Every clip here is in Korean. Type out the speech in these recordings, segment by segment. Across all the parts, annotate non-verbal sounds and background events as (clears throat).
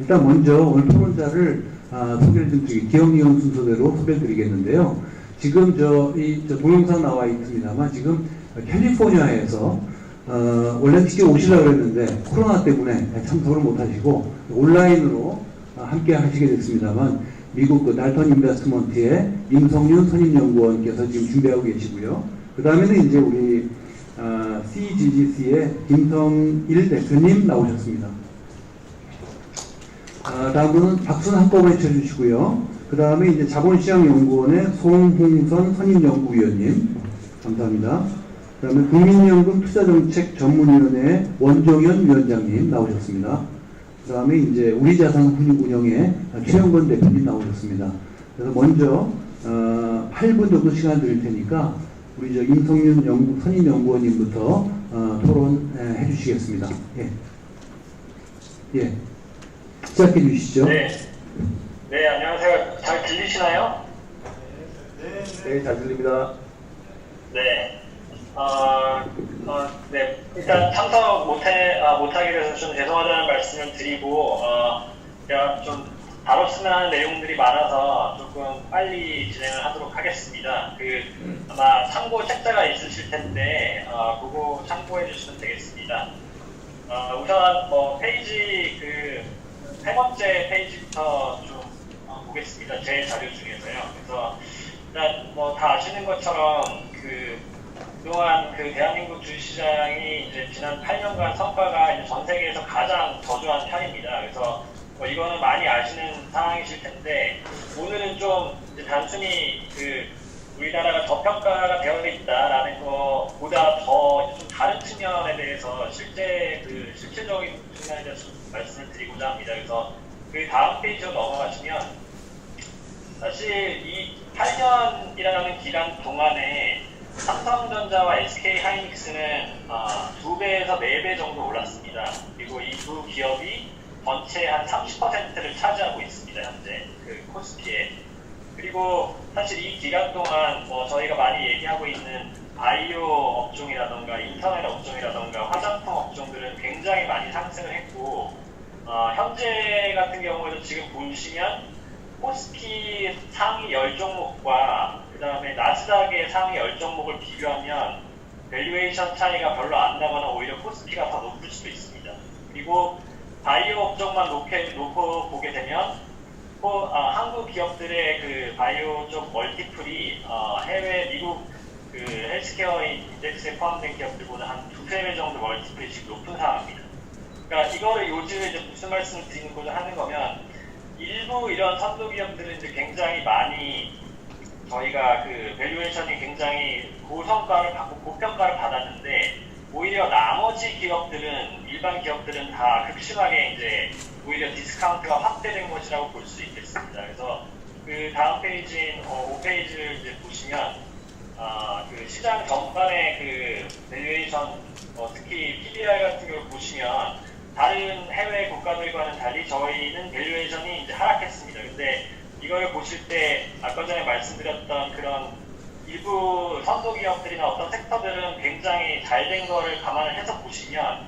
일단 먼저 오늘 토론자를 아, 소개를 좀 드리, 기억리용 순서대로 소개를 드리겠는데요. 지금 저, 이, 저 동영상 나와 있습니다만 지금 캘리포니아에서 어, 원래 직접 오시려고 그랬는데 코로나 때문에 참석을 못 하시고 온라인으로 아, 함께 하시게 됐습니다만 미국 그 달턴 인베스트먼트의 임성윤 선임연구원께서 지금 준비하고 계시고요. 그 다음에는 이제 우리 아, CGGC의 김성일 대표님 나오셨습니다. 아, 다음은 박수는 한꺼번에 쳐주시고요. 그 다음에 이제 자본시장연구원의 송홍선 선임연구위원님. 감사합니다. 그 다음에 국민연금 투자정책 전문위원회 원종현 위원장님 나오셨습니다. 그 다음에 이제 우리자산훈육운영의 최영건 대표님 나오셨습니다. 그래서 먼저 어, 8분 정도 시간 드릴 테니까 우리 저 임성윤 연구, 선임연구원님부터 어, 토론해 주시겠습니다. 예. 예. 시작해 주시죠. 네. 네, 안녕하세요. 잘 들리시나요? 네, 잘 들립니다. 네. 어, 어, 네. 일단 참석 못해, 아, 못하게 돼서 좀 죄송하다는 말씀을 드리고, 어, 제가 좀 다뤘으면 하는 내용들이 많아서 조금 빨리 진행을 하도록 하겠습니다. 그, 아마 참고 책자가 있으실 텐데, 어, 그거 참고해 주시면 되겠습니다. 어, 우선 뭐 페이지 그 세 번째 페이지부터 좀 어, 보겠습니다. 제 자료 중에서요. 그래서 일단 뭐 다 아시는 것처럼 그 그동안 그 대한민국 주식시장이 이제 지난 8년간 성과가 이제 전 세계에서 가장 저조한 편입니다. 그래서 뭐 이거는 많이 아시는 상황이실 텐데 오늘은 좀 단순히 그 우리나라가 저평가가 되어 있다라는 것보다 더 좀 다른 측면에 대해서 실제 그 실체적인 측면에 대해서 좀 말씀을 드리고자 합니다. 그래서 그 다음 페이지로 넘어가시면 사실 이 8년이라는 기간 동안에 삼성전자와 SK 하이닉스는 어, 2배에서 4배 정도 올랐습니다. 그리고 이 두 기업이 전체 한 30%를 차지하고 있습니다. 현재 그 코스피에. 그리고 사실 이 기간 동안 뭐 저희가 많이 얘기하고 있는 바이오 업종이라던가 인터넷 업종이라던가 화장품 업종들은 굉장히 많이 상승을 했고 어, 현재 같은 경우에도 지금 보시면 코스피 상위 10종목과 그 다음에 나스닥의 상위 10종목을 비교하면 밸류에이션 차이가 별로 안 나거나 오히려 코스피가 더 높을 수도 있습니다. 그리고 바이오 업종만 놓게, 놓고 보게 되면 호- 아, 한국 기업들의 그 바이오 쪽 멀티플이 어, 해외 미국 그 헬스케어 인덱스에 포함된 기업들보다 한 두세 배 정도 멀티플이 지금 높은 상황입니다. 그러니까 이거를 요즘에 이제 무슨 말씀을 드리고자 하는 거면 일부 이런 선도 기업들은 이제 굉장히 많이 저희가 그 밸류에이션이 굉장히 고성과를 받고 고평가를 받았는데 오히려 나머지 기업들은 일반 기업들은 다 극심하게 이제 오히려 디스카운트가 확대된 것이라고 볼 수 있겠습니다. 그래서 그 다음 페이지인 어, 5페이지를 이제 보시면 아, 그 시장 전반의 그 밸류에이션 어, 특히 PBR 같은 걸 보시면 다른 해외 국가들과는 달리 저희는 밸류에이션이 이제 하락했습니다. 근데 이걸 보실 때 아까 전에 말씀드렸던 그런 일부 선도 기업들이나 어떤 섹터들은 굉장히 잘 된 거를 감안을 해서 보시면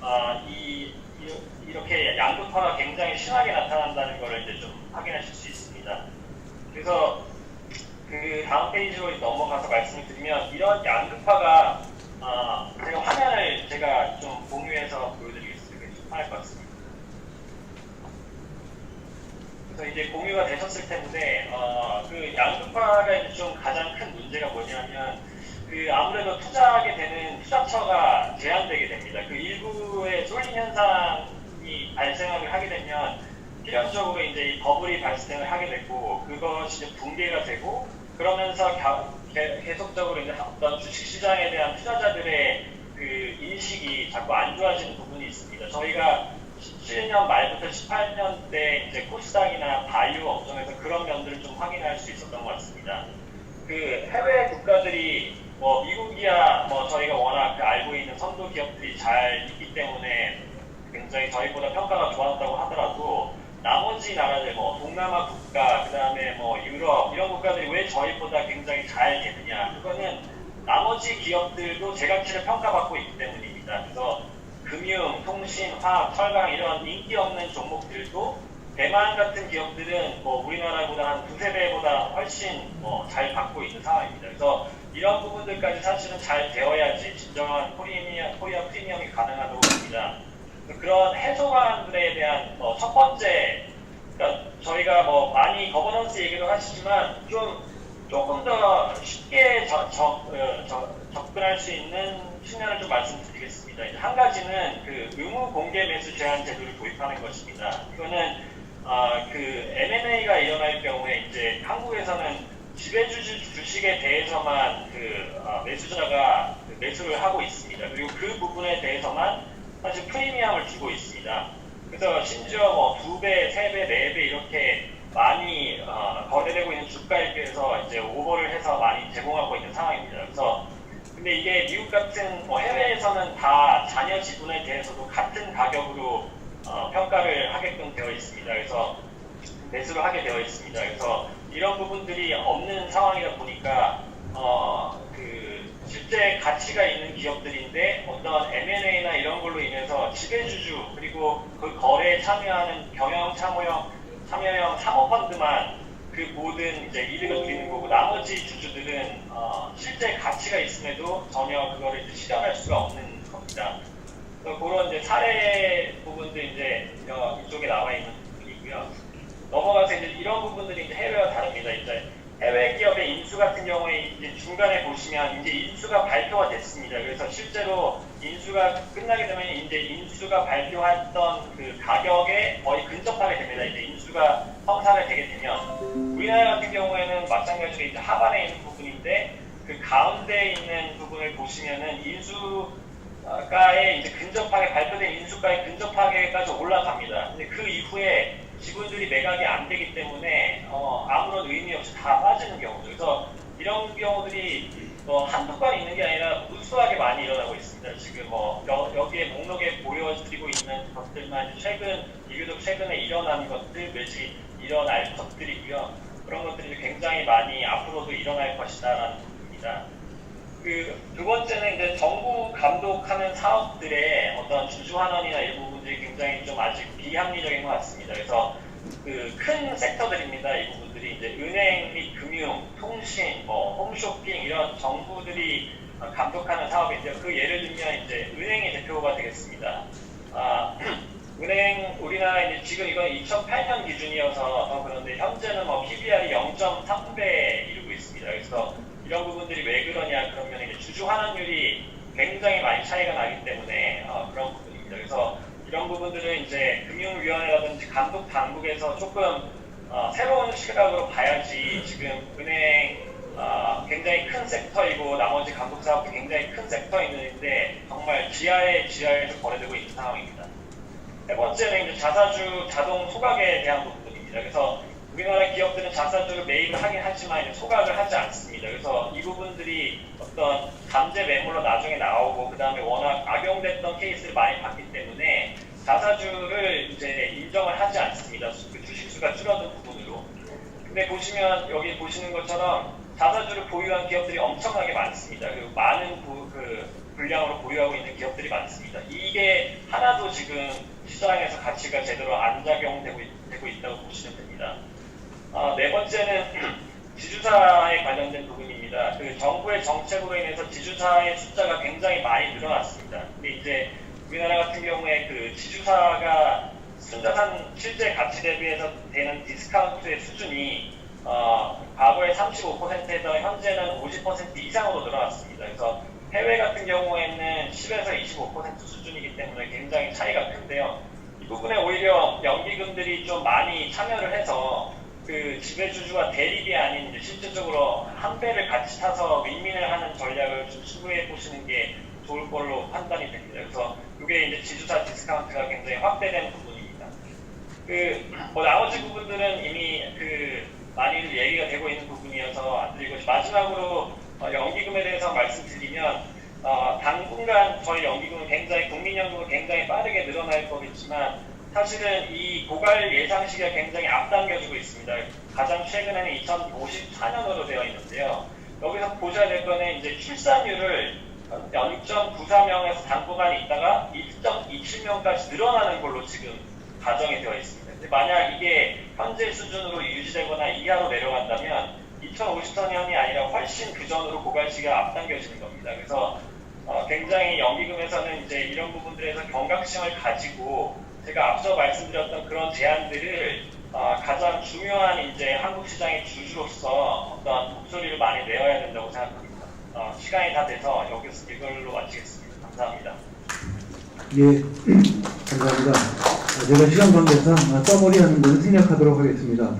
어, 이, 이- 이렇게 양극화가 굉장히 심하게 나타난다는 것을 이제 좀 확인하실 수 있습니다. 그래서 그 다음 페이지로 넘어가서 말씀을 드리면 이런 양극화가 어, 제가 화면을 제가 좀 공유해서 보여드리겠습니다. 좀 편할 것 같습니다. 그래서 이제 공유가 되셨을 텐데 어, 그 양극화가 좀 가장 큰 문제가 뭐냐면 그 아무래도 투자하게 되는 투자처가 제한되게 됩니다. 그 일부의 쏠림 현상이 발생을 하게 되면 필연적으로 이제 이 버블이 발생을 하게 되고 그것이 이제 붕괴가 되고 그러면서 계속적으로 이제 어떤 주식시장에 대한 투자자들의 그 인식이 자꾸 안 좋아지는 부분이 있습니다. 저희가 17년 말부터 18년 때 이제 코스닥이나 바이오 업종에서 그런 면들을 좀 확인할 수 있었던 것 같습니다. 그 해외 국가들이 뭐 미국이야 뭐 저희가 워낙 그 알고 있는 선도 기업들이 잘 있기 때문에 굉장히 저희보다 평가가 좋았다고 하더라도 나머지 나라들 뭐 동남아 국가 그다음에 뭐 유럽 이런 국가들이 왜 저희보다 굉장히 잘 되느냐 그거는 나머지 기업들도 제 가치를 평가받고 있기 때문입니다. 그래서 금융, 통신, 화학, 철강 이런 인기 없는 종목들도 대만 같은 기업들은 뭐 우리나라보다 한 두세 배보다 훨씬 뭐 잘 받고 있는 상황입니다. 그래서 이런 부분들까지 사실은 잘 되어야지 진정한 코리아, 코리아 프리미엄이 가능하다고 봅니다. 그런 해소관들에 대한 뭐첫 번째 그러니까 저희가 뭐 많이 거버넌스 얘기도 하시지만 좀 조금 더 쉽게 저- 저- 어, 저- 접근할 수 있는 측면을 좀 말씀드리겠습니다. 한 가지는 그 의무 공개 매수 제한 제도를 도입하는 것입니다. 이거는 아, 그 M&A가 일어날 경우에 이제 한국에서는 지배주 주식에 대해서만 그 아, 매수자가 그 매수를 하고 있습니다. 그리고 그 부분에 대해서만 사실 프리미엄을 주고 있습니다. 그래서 심지어 뭐 두 배, 세 배, 네 배 이렇게 많이 어, 거래되고 있는 주가에 비해서 이제 오버를 해서 많이 제공하고 있는 상황입니다. 그래서 근데 이게 미국 같은 뭐 해외에서는 다 자녀 지분에 대해서도 같은 가격으로 어, 평가를 하게끔 되어 있습니다. 그래서 매수를 하게 되어 있습니다. 그래서 이런 부분들이 없는 상황이다 보니까 어, 그 실제 가치가 있는 기업들인데 어떤 M&A나 이런 걸로 인해서 지배주주 그리고 그 거래에 참여하는 경영 참여형 참여형 사모펀드만 그 모든 이제 이득을 누리는 거고 나머지 주주들은 어, 실제 가치가 있음에도 전혀 그거를 이제 실현할 수가 없는 겁니다. 그래서 그런 이제 사례 부분도 이제 어, 이쪽에 나와 있는 부분이고요. 넘어가서 이제 이런 부분들이 이제 해외와 다릅니다. 이제 해외 기업의 인수 같은 경우에 이제 중간에 보시면 이제 인수가 발표가 됐습니다. 그래서 실제로 인수가 끝나게 되면 이제 인수가 발표했던 그 가격에 거의 근접하게 됩니다. 이제 인수가 성사가 되게 되면 우리나라 같은 경우에는 마찬가지로 이제 하반에 있는 부분인데 그 가운데 있는 부분을 보시면은 인수가에 이제 근접하게 발표된 인수가에 근접하게까지 올라갑니다. 근데 그 이후에 지분들이 매각이 안 되기 때문에 어, 아무런 의미 없이 다 빠지는 경우죠. 그래서 이런 경우들이 뭐 한두 건 있는 게 아니라 무수하게 많이 일어나고 있습니다. 지금 뭐 여, 여기에 목록에 보여드리고 있는 것들만 최근 비교적 최근에 일어난 것들 몇이 일어날 것들이고요. 그런 것들이 굉장히 많이 앞으로도 일어날 것이다라는 부분입니다. 그 두 번째는 이제 정부 감독하는 사업들의 어떤 주주 환원이나 이 부분들이 굉장히 좀 아직 비합리적인 것 같습니다. 그래서 그 큰 섹터들입니다. 이 부분들이 이제 은행 및 금융, 통신, 뭐 홈쇼핑 이런 정부들이 어, 감독하는 사업인데요. 그 예를 들면 이제 은행이 대표가 되겠습니다. 아, 은행 우리나라 이제 지금 이건 2008년 기준이어서 더 그런데 현재는 뭐 PBR이 0.3배 이루고 있습니다. 그래서 이런 부분들이 왜 그러냐 그러면 이제 주주 환원율이 굉장히 많이 차이가 나기 때문에 어, 그런 부분입니다. 그래서 이런 부분들은 이제 금융위원회라든지 감독 당국에서 조금 어, 새로운 시각으로 봐야지 지금 은행 어, 굉장히 큰 섹터이고 나머지 감독 사업도 굉장히 큰 섹터인데 정말 지하에 지하에서 거래되고 있는 상황입니다. 세 번째는 이제 자사주 자동 소각에 대한 부분입니다. 그래서 우리나라 기업들은 자사주를 매입을 하긴 하지만 소각을 하지 않습니다. 그래서 이 부분들이 어떤 잠재 매물로 나중에 나오고 그 다음에 워낙 악용됐던 케이스를 많이 봤기 때문에 자사주를 이제 인정을 하지 않습니다. 그 주식수가 줄어든 부분으로. 근데 보시면 여기 보시는 것처럼 자사주를 보유한 기업들이 엄청나게 많습니다. 그리고 많은 부- 그 분량으로 보유하고 있는 기업들이 많습니다. 이게 하나도 지금 시장에서 가치가 제대로 안 작용되고 있, 되고 있다고 보시면 됩니다. 아, 네 번째는 (clears throat) 지주사에 관련된 부분입니다. 그 정부의 정책으로 인해서 지주사의 숫자가 굉장히 많이 늘어났습니다. 근데 이제 우리나라 같은 경우에 그 지주사가 순자산 실제 가치 대비해서 되는 디스카운트의 수준이 어, 과거에 35%에서 현재는 50% 이상으로 늘어났습니다. 그래서 해외 같은 경우에는 10에서 25% 수준이기 때문에 굉장히 차이가 큰데요. 이 부분에 오히려 연기금들이 좀 많이 참여를 해서 그 지배주주와 대립이 아닌 실질적으로 한 배를 같이 타서 윈윈을 하는 전략을 좀 추구해 보시는 게 좋을 걸로 판단이 됩니다. 그래서 이게 이제 지주사 디스카운트가 굉장히 확대된 부분입니다. 그 뭐 나머지 부분들은 이미 그 많이들 얘기가 되고 있는 부분이어서 안 드리고 마지막으로 어, 연기금에 대해서 말씀드리면 어, 당분간 저희 연기금은 굉장히 국민연금은 굉장히 빠르게 늘어날 거겠지만 사실은 이 고갈 예상 시기가 굉장히 앞당겨지고 있습니다. 가장 최근에는 2054년으로 되어 있는데요. 여기서 보셔야 될 거는 이제 출산율을 0.94명에서 당분간 있다가 1.27명까지 늘어나는 걸로 지금 가정이 되어 있습니다. 만약 이게 현재 수준으로 유지되거나 이하로 내려간다면 2054년이 아니라 훨씬 그 전으로 고갈시기가 앞당겨지는 겁니다. 그래서 어, 굉장히 연기금에서는 이제 이런 부분들에서 경각심을 가지고 제가 앞서 말씀드렸던 그런 제안들을 어, 가장 중요한 이제 한국 시장의 주주로서 어떤 목소리를 많이 내어야 된다고 생각합니다. 어, 시간이 다 돼서 여기서 이걸로 마치겠습니다. 감사합니다. 예, (clears throat) 감사합니다. 아, 제가 시간 관계상 아, 써머리 하는 것을 생략하도록 하겠습니다.